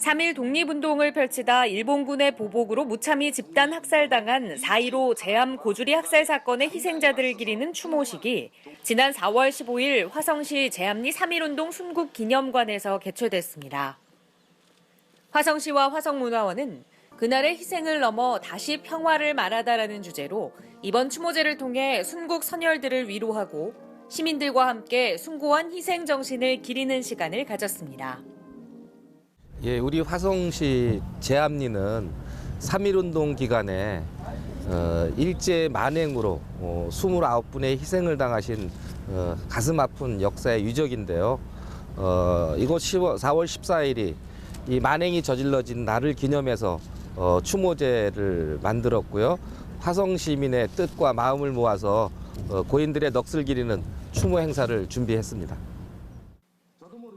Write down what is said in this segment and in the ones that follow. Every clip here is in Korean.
3일 독립운동을 펼치다 일본군의 보복으로 무참히 집단 학살당한 4.15 제암 고주리 학살 사건의 희생자들을 기리는 추모식이 지난 4월 15일 화성시 제암리 3.1운동 순국 기념관에서 개최됐습니다. 화성시와 화성문화원은 그날의 희생을 넘어 다시 평화를 말하다라는 주제로 이번 추모제를 통해 순국 선열들을 위로하고 시민들과 함께 숭고한 희생 정신을 기리는 시간을 가졌습니다. 예, 우리 화성시 제암리는 3.1운동 기간에 어, 일제 만행으로 어, 29분의 희생을 당하신 어, 가슴 아픈 역사의 유적인데요. 어, 이곳 10월, 4월 14일이 이 만행이 저질러진 날을 기념해서 어, 추모제를 만들었고요. 화성 시민의 뜻과 마음을 모아서 어, 고인들의 넋을 기리는 추모 행사를 준비했습니다.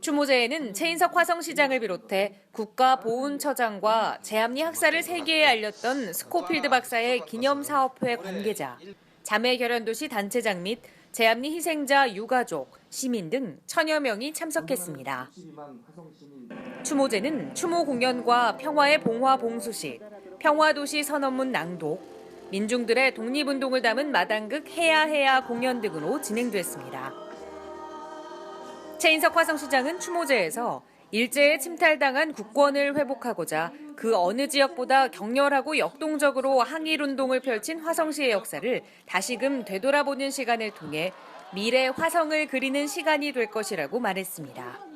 추모제에는 최인석 화성시장을 비롯해 국가보훈처장과 제암리 학살을 세계에 알렸던 스코필드 박사의 기념사업회 관계자, 자매결연도시 단체장 및 제암리 희생자 유가족, 시민 등 천여 명이 참석했습니다. 추모제는 추모 공연과 평화의 봉화 봉수식, 평화도시 선언문 낭독, 민중들의 독립운동을 담은 마당극 해야 해야 공연 등으로 진행됐습니다. 최인석 화성시장은 추모제에서 일제에 침탈당한 국권을 회복하고자 그 어느 지역보다 격렬하고 역동적으로 항일 운동을 펼친 화성시의 역사를 다시금 되돌아보는 시간을 통해 미래 화성을 그리는 시간이 될 것이라고 말했습니다.